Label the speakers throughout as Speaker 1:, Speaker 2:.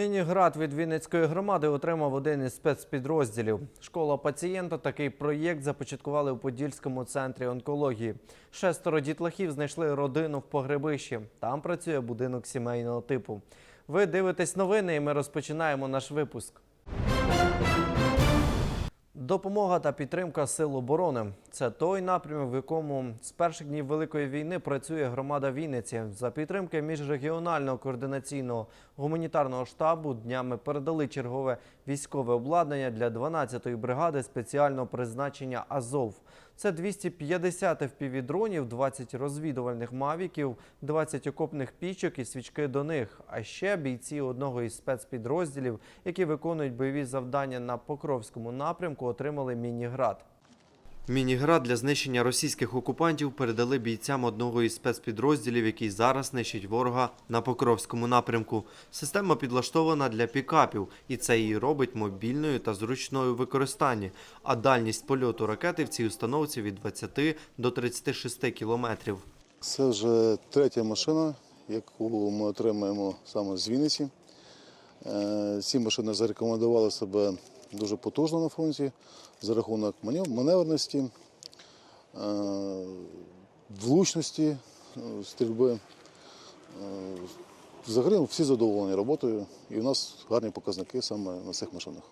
Speaker 1: Міні-град від Вінницької громади отримав один із спецпідрозділів. Школа пацієнта такий проєкт започаткували у Подільському центрі онкології. Шестеро дітлахів знайшли родину в погребищі. Там працює будинок сімейного типу. Ви дивитесь новини, і ми розпочинаємо наш випуск. Допомога та підтримка сил оборони це той напрямок, в якому з перших днів великої війни працює громада Вінниці. За підтримки міжрегіонального координаційного гуманітарного штабу днями передали чергове військове обладнання для 12-ї бригади спеціального призначення Азов. Це 250 FPV-дронів, 20 розвідувальних мавіків, 20 окопних пічок і свічки до них. А ще бійці одного із спецпідрозділів, які виконують бойові завдання на Покровському напрямку, отримали міні-град. Міні-град для знищення російських окупантів передали бійцям одного із спецпідрозділів, який зараз нищить ворога на Покровському напрямку. Система підлаштована для пікапів, і це її робить мобільною та зручною в використанні. А дальність польоту ракети в цій установці від 20 до 36 кілометрів.
Speaker 2: Це вже третя машина, яку ми отримаємо саме з Вінниці. Е, Ці машини зарекомендували себе дуже потужно на фронті за рахунок манев- маневреності, е, влучності е, стрільби. Е, Взагалі всі задоволені роботою, і у нас гарні показники саме на цих машинах.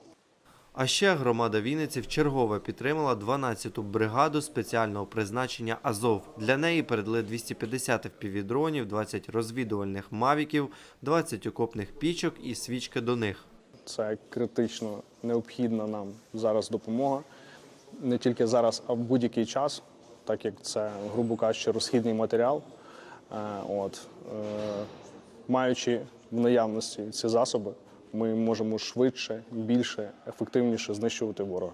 Speaker 1: А ще громада Вінниці вчергове підтримала 12-ту бригаду спеціального призначення Азов. Для неї передали 250 FPV-дронів, 20 розвідувальних мавіків, 20 окопних пічок і свічки до них.
Speaker 3: Це критично необхідна нам зараз допомога. Не тільки зараз, а в будь-який час, так як це, грубо кажучи, розхідний матеріал. Е, От, е, маючи в наявності ці засоби, ми можемо швидше, більше, ефективніше знищувати ворога.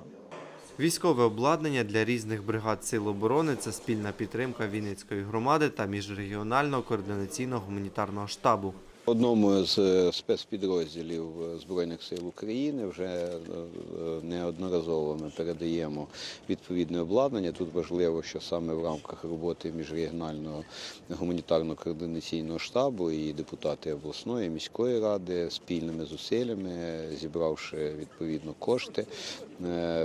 Speaker 1: Військове обладнання для різних бригад сил оборони це спільна підтримка Вінницької громади та міжрегіонального координаційного гуманітарного штабу.
Speaker 4: Одному з е, спецпідрозділів е, Збройних сил України вже е, неодноразово ми передаємо відповідне обладнання. Тут важливо, що саме в рамках роботи міжрегіонального гуманітарно координаційного штабу і депутати обласної міської ради спільними зусиллями, зібравши відповідно кошти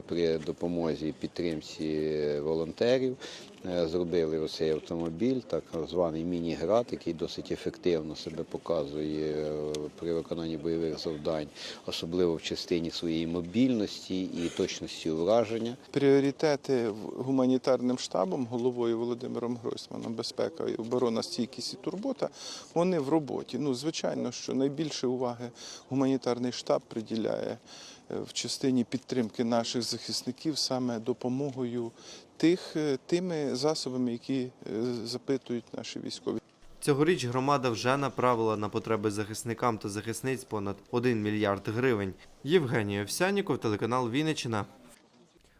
Speaker 4: при допомозі підтримці волонтерів. Е, Зробили оцей автомобіль, так званий міні-град, який досить ефективно себе показує е, при виконанні бойових завдань, особливо в частині своєї мобільності і точності ураження.
Speaker 5: Пріоритети гуманітарним штабом, головою Володимиром Гройсманом, безпека, оборона, стійкість і турбота, вони в роботі. Ну, звичайно, що найбільше уваги гуманітарний штаб приділяє е, в частині підтримки наших захисників саме допомогою тих, е, тими засобами, які е, запитують наші військові.
Speaker 1: Цьогоріч громада вже направила на потреби захисникам та захисниць понад 1 мільярд гривень. Євгеній Овсяніков, телеканал Вінниччина.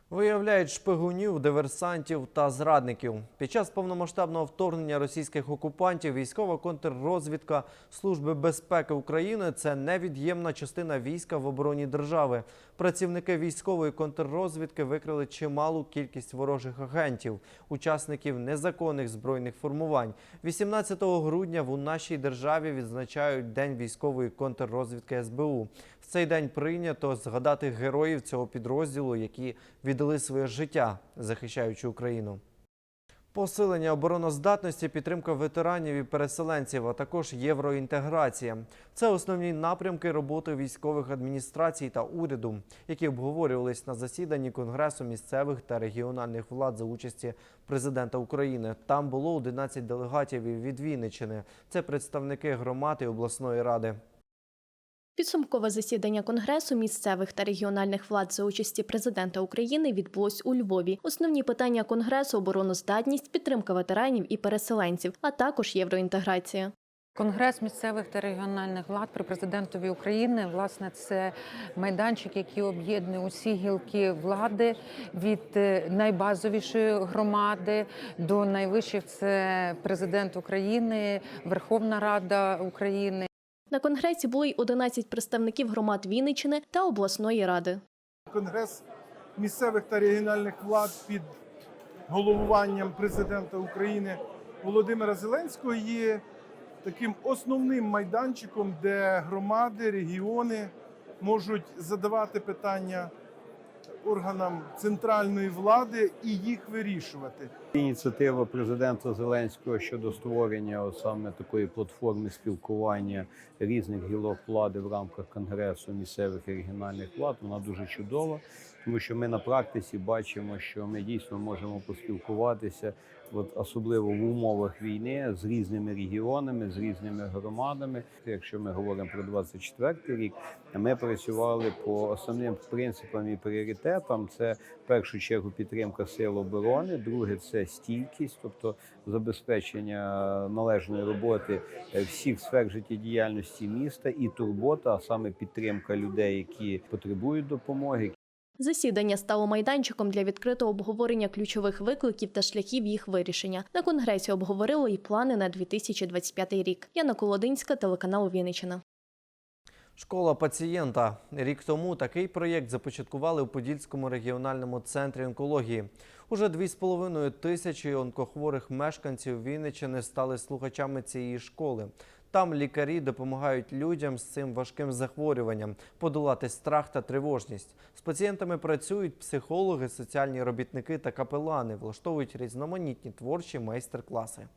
Speaker 1: Виявляють шпигунів, диверсантів та зрадників. Під час повномасштабного вторгнення російських окупантів військова контррозвідка Служби безпеки України це невід'ємна частина війська в обороні держави. Працівники військової контррозвідки викрили чималу кількість ворожих агентів, учасників незаконних збройних формувань. 18 грудня в нашій державі відзначають День військової контррозвідки СБУ. В цей день прийнято згадати героїв цього підрозділу, які віддали своє життя, захищаючи Україну. Посилення обороноздатності, підтримка ветеранів і переселенців, а також євроінтеграція це основні напрямки роботи військових адміністрацій та уряду, які обговорювались на засіданні Конгресу місцевих та регіональних влад за участі президента України. Там було 11 делегатів від Вінниччини. Це представники громад і обласної ради.
Speaker 6: Підсумкове засідання Конгресу місцевих та регіональних влад за участі президента України відбулось у Львові. Основні питання конгресу обороноздатність, підтримка ветеранів і переселенців, а також євроінтеграція.
Speaker 7: Конгрес місцевих та регіональних влад при президентові України власне це майданчик, який об'єднує усі гілки влади від е, найбазовішої громади до найвищих. Це президент України, Верховна Рада України.
Speaker 6: На конгресі були й 11 представників громад Вінниччини та обласної ради.
Speaker 8: Конгрес місцевих та регіональних влад під головуванням президента України Володимира Зеленського є таким основним майданчиком, де громади, регіони можуть задавати питання органам центральної влади і їх вирішувати.
Speaker 9: Ініціатива президента Зеленського щодо створення саме такої платформи спілкування різних гілок влади в рамках конгресу місцевих і регіональних влад вона дуже чудова, тому що ми на практиці бачимо, що ми дійсно можемо поспілкуватися, от особливо в умовах війни з різними регіонами, з різними громадами. Якщо ми говоримо про 24 рік, ми працювали по основним принципам і пріоритетам. Це в першу чергу підтримка сил оборони, друге це стійкість, тобто забезпечення належної роботи всіх сфер життєдіяльності міста і турбота, а саме підтримка людей, які потребують допомоги,
Speaker 6: Засідання стало майданчиком для відкритого обговорення ключових викликів та шляхів їх вирішення. На конгресі обговорили і плани на 2025 рік. Яна Колодинська, телеканал Вінниччина.
Speaker 1: Школа пацієнта. Рік тому такий проєкт започаткували у Подільському регіональному центрі онкології. Уже 2,5 тисячі онкохворих мешканців Вінниччини стали слухачами цієї школи. Там лікарі допомагають людям з цим важким захворюванням подолати страх та тривожність. З пацієнтами працюють психологи, соціальні робітники та капелани, влаштовують різноманітні творчі майстер-класи.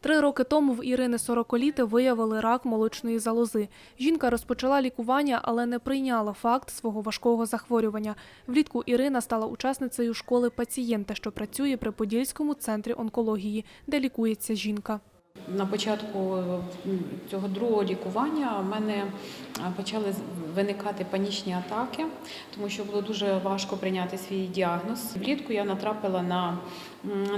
Speaker 10: Три роки тому в Ірини Сороколіти виявили рак молочної залози. Жінка розпочала лікування, але не прийняла факт свого важкого захворювання. Влітку Ірина стала учасницею школи пацієнта, що працює при Подільському центрі онкології, де лікується жінка.
Speaker 11: На початку цього другого лікування в мене е, почали виникати панічні атаки, тому що було дуже важко прийняти свій діагноз. Влітку я натрапила на,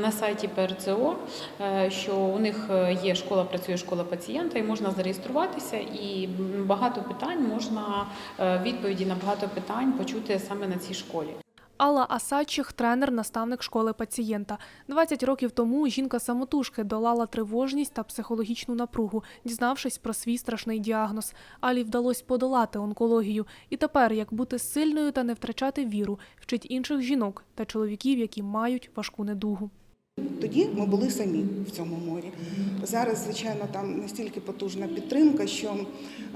Speaker 11: на сайті ПРЦО, е, що у них е, є школа, працює школа пацієнта, і можна зареєструватися, і багато питань можна е, відповіді на багато питань почути саме на цій школі.
Speaker 10: Алла Асадчих – тренер, наставник школи пацієнта. 20 років тому жінка самотужки долала тривожність та психологічну напругу, дізнавшись про свій страшний діагноз. Алі вдалося подолати онкологію. І тепер, як бути сильною та не втрачати віру, вчить інших жінок та чоловіків, які мають важку недугу.
Speaker 12: Тоді ми були самі в цьому морі. Зараз, звичайно, там настільки потужна підтримка, що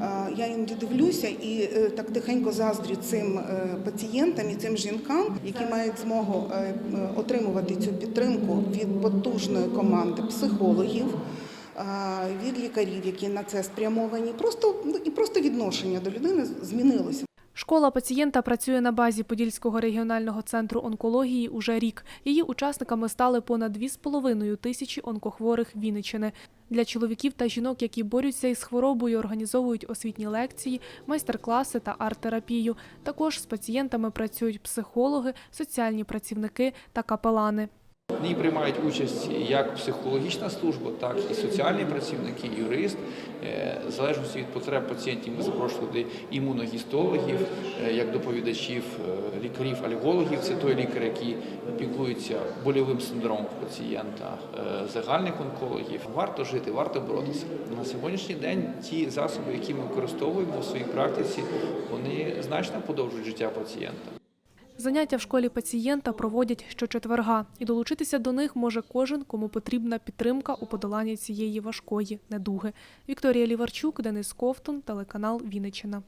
Speaker 12: е, я іноді дивлюся і е, так тихенько заздрю цим е, пацієнтам і цим жінкам, які мають змогу отримувати цю підтримку від потужної команди психологів. Від лікарів, які на це спрямовані, просто ну, і просто відношення до людини змінилося.
Speaker 10: Школа пацієнта працює на базі Подільського регіонального центру онкології уже рік. Її учасниками стали понад 2,5 тисячі онкохворих Вінниччини. Для чоловіків та жінок, які борються із хворобою, організовують освітні лекції, майстер-класи та арт-терапію. Також з пацієнтами працюють психологи, соціальні працівники та капелани.
Speaker 13: В ній приймають участь як психологічна служба, так і соціальні працівники, юрист. Е, В залежності від потреб пацієнтів ми запрошували імуногістологів, е, як доповідачів, е, лікарів, алергологів. Це той лікар, який піклується больовим синдромом пацієнта, загальних онкологів. Варто жити, варто боротися. На сьогоднішній день ті засоби, які ми використовуємо у своїй практиці, вони значно подовжують життя пацієнта.
Speaker 10: Заняття в школі пацієнта проводять щочетверга, і долучитися до них може кожен, кому потрібна підтримка у подоланні цієї важкої недуги. Вікторія Ліварчук, Денис Ковтун, телеканал Вінниччина.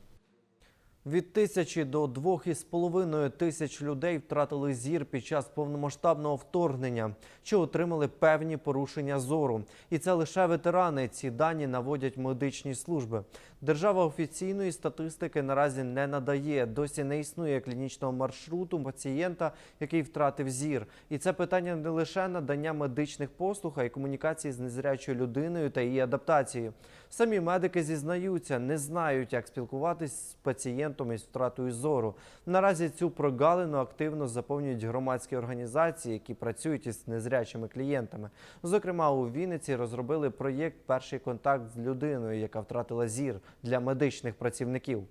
Speaker 1: Від тисячі до двох із половиною тисяч людей втратили зір під час повномасштабного вторгнення, чи отримали певні порушення зору. І це лише ветерани. Ці дані наводять медичні служби. Держава офіційної статистики наразі не надає. Досі не існує клінічного маршруту пацієнта, який втратив зір. І це питання не лише надання медичних послуг, а й комунікації з незрячою людиною та її адаптацією. Самі медики зізнаються, не знають, як спілкуватись з пацієнтом із втратою зору. Наразі цю прогалину активно заповнюють громадські організації, які працюють із незрячими клієнтами. Зокрема, у Вінниці розробили проєкт Перший контакт з людиною, яка втратила зір для медичних працівників.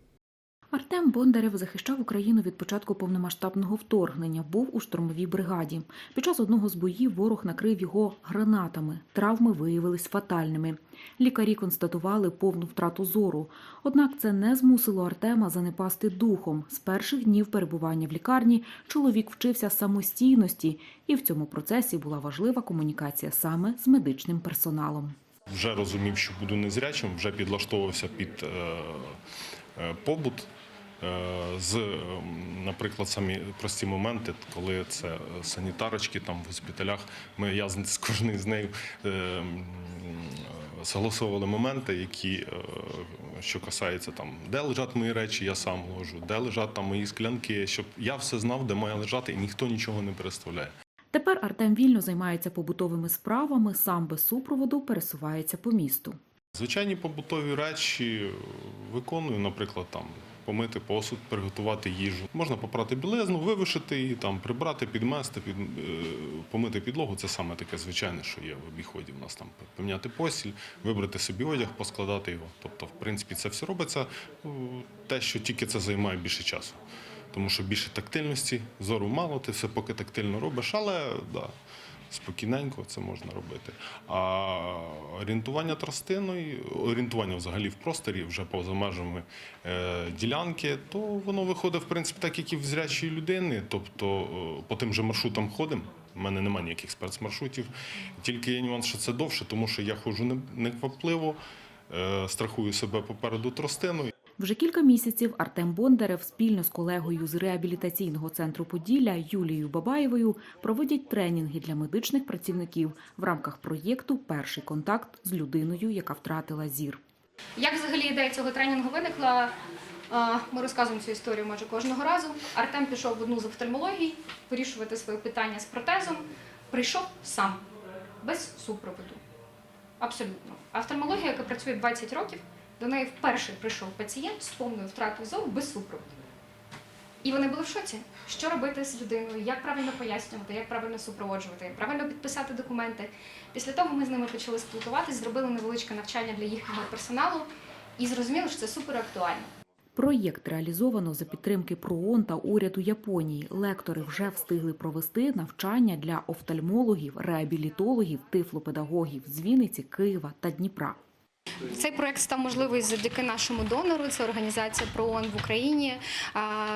Speaker 14: Артем Бондарев захищав Україну від початку повномасштабного вторгнення, був у штурмовій бригаді. Під час одного з боїв ворог накрив його гранатами. Травми виявились фатальними. Лікарі констатували повну втрату зору. Однак це не змусило Артема занепасти духом. З перших днів перебування в лікарні чоловік вчився самостійності, і в цьому процесі була важлива комунікація саме з медичним персоналом.
Speaker 15: Вже розумів, що буду незрячим, вже підлаштовувався під е, е, побут. Е, З, ем, наприклад, самі прості моменти, коли це е, санітарочки там в госпіталях, ми я з кожною з нею е, согласовували моменти, які що касається там, де лежать мої речі, я сам ложу, де лежать там мої склянки, щоб я все знав, де має лежати, і ніхто нічого не переставляє.
Speaker 14: Тепер Артем вільно займається побутовими справами, сам без супроводу пересувається по місту.
Speaker 15: Звичайні побутові речі виконую, наприклад, там помити посуд, приготувати їжу. Можна попрати білизну, вивишити її, там прибрати, підмести, під, е, помити підлогу. Це саме таке звичайне, що є в обіході. У нас там поміняти постіль, вибрати собі одяг, поскладати його. Тобто, в принципі, це все робиться е, те, що тільки це займає більше часу. Тому що більше тактильності, зору мало, ти все поки тактильно робиш, але да, спокійненько це можна робити. А орієнтування тростиною, орієнтування взагалі в просторі, вже поза межами е, ділянки, то воно виходить, в принципі, так, як і в зрячої людини. Тобто е, по тим же маршрутам ходимо. У мене немає ніяких спецмаршрутів. Тільки є нюанс, що це довше, тому що я ходжу не- неквапливо, е, страхую себе попереду тростиною.
Speaker 14: Вже кілька місяців Артем Бондарев спільно з колегою з реабілітаційного центру Поділля Юлією Бабаєвою проводять тренінги для медичних працівників в рамках проєкту Перший контакт з людиною, яка втратила зір.
Speaker 16: Як взагалі ідея цього тренінгу виникла? Ми розказуємо цю історію майже кожного разу. Артем пішов в одну з офтальмологій вирішувати свої питання з протезом. Прийшов сам, без супроводу. Абсолютно. Офтальмологія, яка працює 20 років, до неї вперше прийшов пацієнт з повною втратою зору без супроводу. І вони були в шоці. Що робити з людиною, як правильно пояснювати, як правильно супроводжувати, як правильно підписати документи. Після того ми з ними почали спілкуватися, зробили невеличке навчання для їхнього персоналу і зрозуміли, що це супер актуально.
Speaker 14: Проєкт реалізовано за підтримки ПРООН та уряду Японії. Лектори вже встигли провести навчання для офтальмологів, реабілітологів, тифлопедагогів з Вінниці, Києва та Дніпра.
Speaker 16: Цей проект став можливий завдяки нашому донору. Це організація ПРООН в Україні.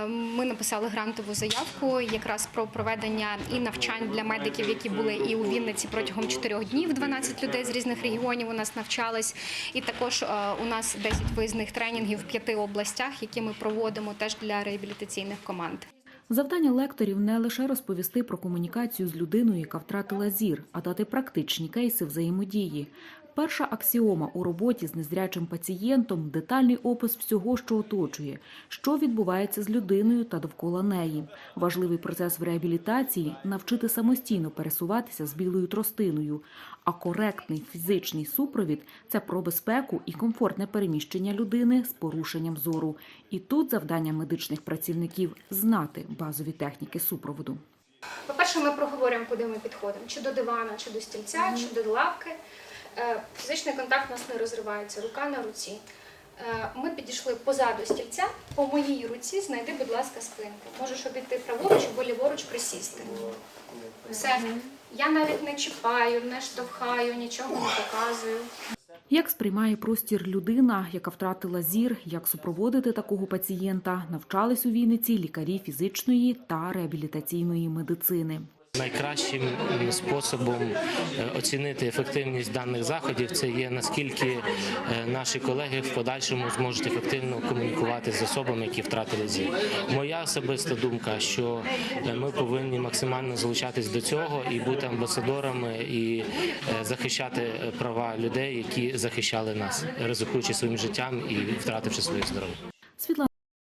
Speaker 16: Ми написали грантову заявку якраз про проведення і навчань для медиків, які були і у Вінниці протягом чотирьох днів. 12 людей з різних регіонів у нас навчались. І також у нас 10 виїзних тренінгів в п'яти областях, які ми проводимо теж для реабілітаційних команд.
Speaker 14: Завдання лекторів не лише розповісти про комунікацію з людиною, яка втратила зір, а дати практичні кейси взаємодії. Перша аксіома у роботі з незрячим пацієнтом детальний опис всього, що оточує, що відбувається з людиною та довкола неї. Важливий процес в реабілітації навчити самостійно пересуватися з білою тростиною. А коректний фізичний супровід це про безпеку і комфортне переміщення людини з порушенням зору. І тут завдання медичних працівників знати базові техніки супроводу.
Speaker 16: По-перше, ми проговоримо, куди ми підходимо: чи до дивана, чи до стільця, чи до лавки. Е, Фізичний контакт нас не розривається, рука на руці. Е, Ми підійшли позаду стільця, по моїй руці знайди, будь ласка, спинку. Можеш обійти праворуч або ліворуч присісти. Все. Я навіть не чіпаю, не штовхаю, нічого не показую.
Speaker 14: Як сприймає простір людина, яка втратила зір, як супроводити такого пацієнта, навчались у Вінниці лікарі фізичної та реабілітаційної медицини.
Speaker 17: Найкращим способом е, оцінити ефективність даних заходів це є наскільки е, наші колеги в подальшому зможуть ефективно комунікувати з особами, які втратили зір. Моя особиста думка, що е, ми повинні максимально залучатись до цього і бути амбасадорами і захищати права людей, які захищали нас, ризикуючи своїм життям і втративши своє здоров'я.